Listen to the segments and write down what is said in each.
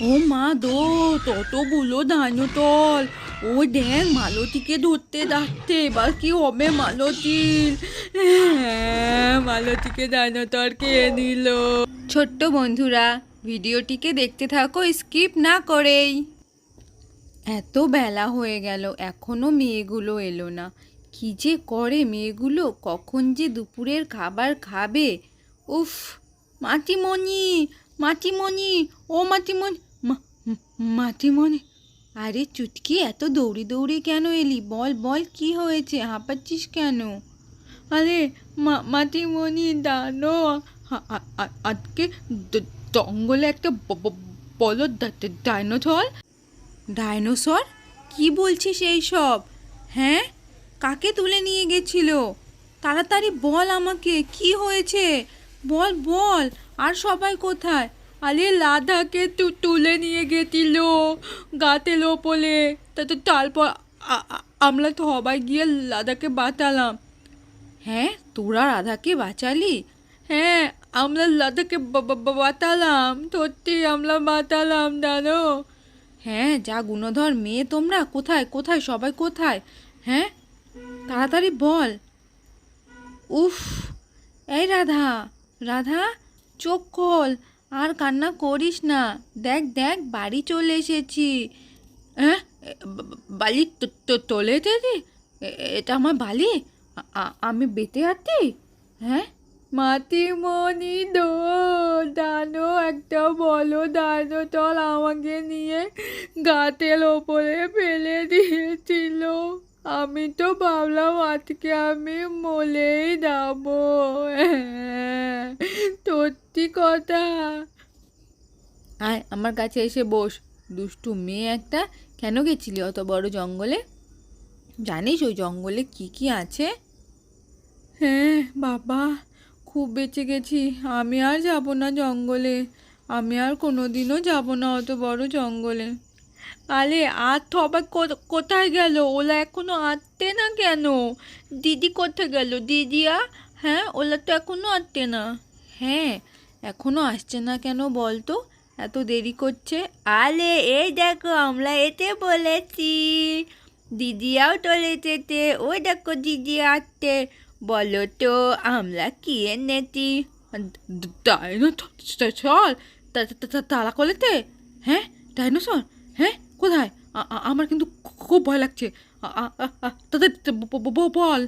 ও মা দো ততগুলো ধান্যতল ও দেখ মালতীকে ধরতে যাচ্ছে এবার কি হবে মালতীর? হ্যাঁ, মালতীকে ধান্যতল খেয়ে নিল ছোট্ট বন্ধুরা ভিডিওটিকে দেখতে থাকো স্কিপ না করেই। এত বেলা হয়ে গেল এখনও মেয়েগুলো এলো না। কি যে করে মেয়েগুলো কখন যে দুপুরের খাবার খাবে? উফ মাটিমণি মাটিমণি ও মাটিমণি মাটিমণি আরে চুটকি, এত দৌড়ে দৌড়ে কেন এলি? বল বল, কি হয়েছে? হাঁপাচ্ছিস কেন? আরে মাটিমণি দানো আজকে জঙ্গলে একটা বলো ডাইনোসর? ডাইনোসর? কি বলছিস এই সব হ্যাঁ? কাকে তুলে নিয়ে গেছিল? তাড়াতাড়ি বল আমাকে, কি হয়েছে? বল বল, আর সবাই কোথায়? আরে লাদাকে তু তুলে নিয়ে গেছিল গাতের ওপরে তা তো তারপর আমরা সবাই গিয়ে লাদাকে বাঁচালাম। হ্যাঁ তোরা রাধাকে বাঁচালি? হ্যাঁ আমরা লাদাকে বাঁচালাম। সত্যি আমরা বাঁচালাম জানো? হ্যাঁ যা গুণধর মেয়ে তোমরা কোথায় কোথায় সবাই কোথায়? হ্যাঁ তাড়াতাড়ি বল। উফ এই রাধা রাধা চোখ খোল। আর কান্না করিস না। দেখ দেখ বাড়ি চলে এসেছি। হ্যাঁ বালি তোলে দিদি এটা আমার বালি? আমি বেতে আছি? হ্যাঁ? মাতিমণি দো দানো একটা বলো দানো চল আমাকে নিয়ে গাতের ওপরে ফেলে দিয়েছিল। আমি তো ভাবলাম আজকে আমি মলেই হ্যাঁ, সত্যি কথা। আয় আমার কাছে এসে বস। দুষ্টু মেয়ে একটা কেন গেছিলি অত বড় জঙ্গলে? জানিস ওই জঙ্গলে কি কি আছে? হ্যাঁ বাবা খুব বেঁচে গেছি। আমি আর যাব না জঙ্গলে। আমি আর কোনো দিনও যাব না অত বড় জঙ্গলে। আরে আর কো- কোথায় গেল? ওলা এখনও আসতে না কেন? দিদি কোথায় গেল? দিদিয়া? হ্যাঁ ওলা তো এখনও আসতে না। হ্যাঁ এখনও আসছে না কেন বলতো? এত দেরি করছে। আলে, এই দেখো, আমরা এতে বলেছি। দিদিয়াও চলে যেতে, ওই দেখো দিদি আসতে বলো তো, আমরা কি এনেছি? ডাইনোসর? তারা কলেতে? হ্যাঁ ডাইনোসর? হ্যাঁ কোথায়? আমার কিন্তু খুব ভয় লাগছে। বল।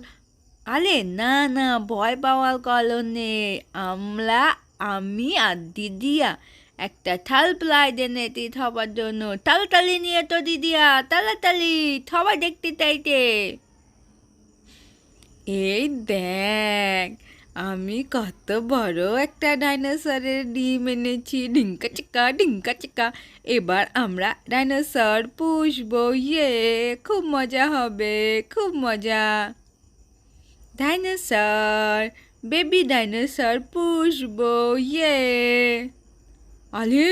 আরে না না, ভয় পাওয়ার কারণে আমরা আমি আর দিদিয়া একটা থাল প্লাই এনেছি সবার জন্য। তাড়াতাড়ি নিয়ে তো দিদিয়া তাড়াতাড়ি থবা দেখতে চাইতে। এই দেখ, আমি কত বড় একটা ডাইনোসরের ডিম এনেছি। ডিঙ্কা চিকা ডিঙ্কা চিকা এবার আমরা ডাইনোসর পুষবো। ইয়ে খুব মজা হবে, খুব মজা। ডাইনোসর বেবি ডাইনোসর পুষবো ইয়ে আলে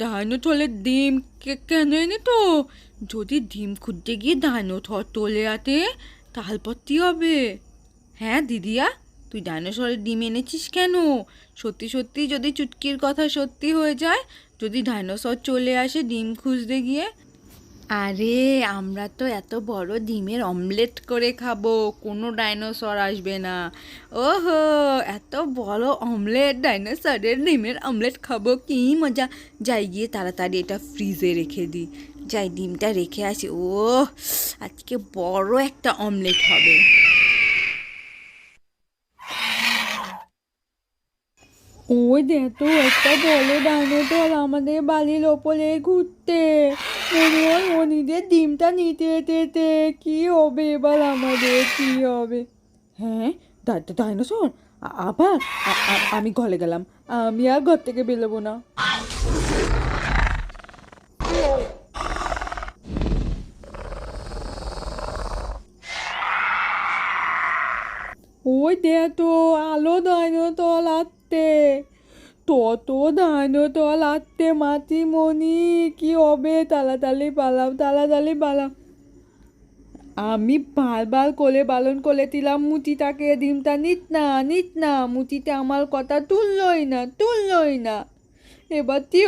ডাইনোথলের ডিম কেন এনে তো যদি ডিম খুঁজতে গিয়ে ডাইনোথর তোলে আতে তারপর কি হবে? হ্যাঁ দিদিয়া, তুই ডাইনোসরের ডিম এনেছিস কেন? সত্যি সত্যি যদি চুটকির কথা সত্যি হয়ে যায়, যদি ডাইনোসর চলে আসে ডিম খুঁজতে গিয়ে আরে, আমরা তো এত বড় ডিমের অমলেট করে খাব, কোনো ডাইনোসর আসবে না। ওহো, এত বড় অমলেট, ডাইনোসরের ডিমের অমলেট খাব, কি মজা। যাই গিয়ে তাড়াতাড়ি এটা ফ্রিজে রেখে দিই। যাই, ডিমটা রেখে আসি। ও আজকে বড় একটা অমলেট হবে। ওই দেখো একটা বড় ডাইনোসর আমাদের বাড়ির ওপরে ঘুরতে। মনে হয় ও ডিমটা নিতে যেতে কি হবে এবার আমাদের? কি হবে? হ্যাঁ ডাইনোসর? আবার আমি ঘরে গেলাম। আমি আর ঘর থেকে বেরোবো না। ওই দে তো, আলো ডাইনোসর আসতে তত ডাইনোসর আসতে মাতিমণি, কি হবে? তালাতালি পালাম তালাতালি পালাম আমি বারবার কোলে বালন করে দিলাম, মুচিটাকে, ডিমটা নিত না নিত না, মুচিটা আমার কথা তুললই না তুললই না। এবার কি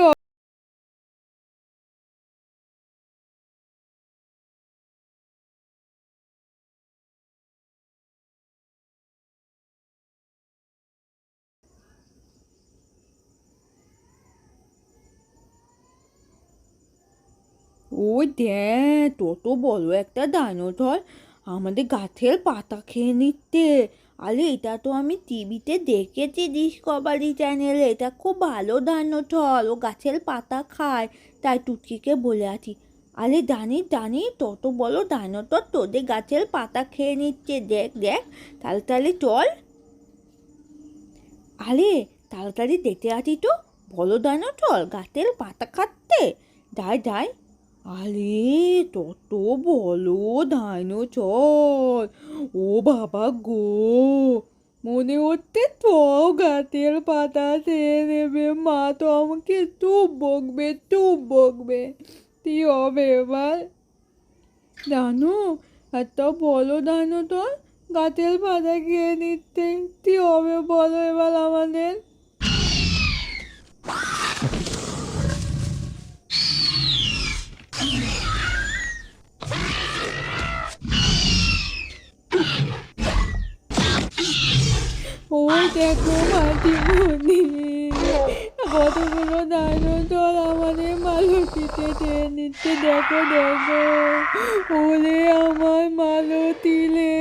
ওই দেখ তত বড় একটা ডাইনোসর। আমাদের গাছের পাতা খেয়ে নিচ্ছে। আরে, এটা তো আমি টিভিতে দেখেছি ডিসকভারি চ্যানেলে এটা খুব ভালো ডাইনোসর। ও গাছের পাতা খায়, তাই টুটকিকে বলে আছি। আরে, জানি জানি তত বড় ডাইনোসর তোদের গাছের পাতা খেয়ে নিচ্ছে। দেখ দেখ, তাড়াতাড়ি চল। আরে, তাড়াতাড়ি দেখতে আছি তো বলো ডাইনোসর গাছের পাতা খাচ্ছে। যাই যাই। আরে তত বলো ডাইনোসর ও বাবা গো, মনে হচ্ছে তো গাছের পাতা খেয়ে নেবে মা তো আমাকে চুপ বকবে চুপ বকবে। কি হবে এবার? জানো একটা বলো ডাইনোসর গাছের পাতা খেয়ে নিচ্ছে। কি হবে বলো এবার আমাদের? দেখো মাটিমণি কতগুলো ডাইনোসর আমাদের মালতিতে টেনে নিচ্ছে দেখো দেখো ওরে আমার মালতিলে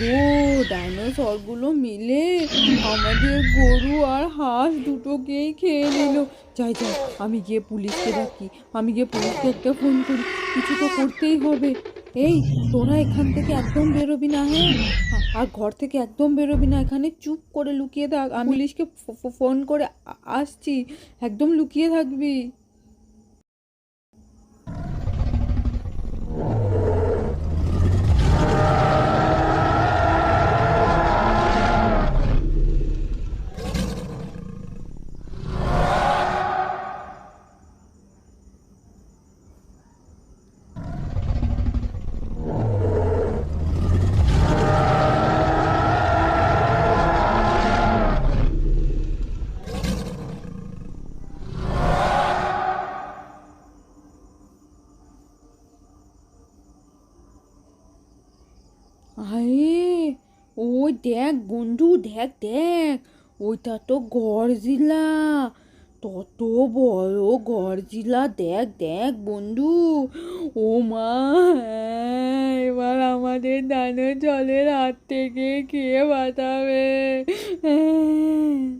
গো, ডাইনোসরগুলো মিলে আমাদের গরু আর হাঁস দুটোকেই খেয়ে নিল। যাই যাই, আমি গিয়ে পুলিশকে ডাকি, আমি গিয়ে পুলিশকে একটা ফোন করি, কিছু তো করতেই হবে। এই, তোরা এখান থেকে একদম বেরোবি না হ্যাঁ? আর ঘর থেকে একদম বেরোবি না, এখানে চুপ করে লুকিয়ে থাক। আমি পুলিশকে ফোন করে আসছি, একদম লুকিয়ে থাকবি। ওই দেখ বন্ধু দেখ দেখ ওইটা তো গরজিলা তত বড় গরজিলা দেখ দেখ বন্ধু। ও মা হ্যাঁ, এবার আমাদের দানের জলের হাত থেকে কে বাঁচাবে। হ্যাঁ।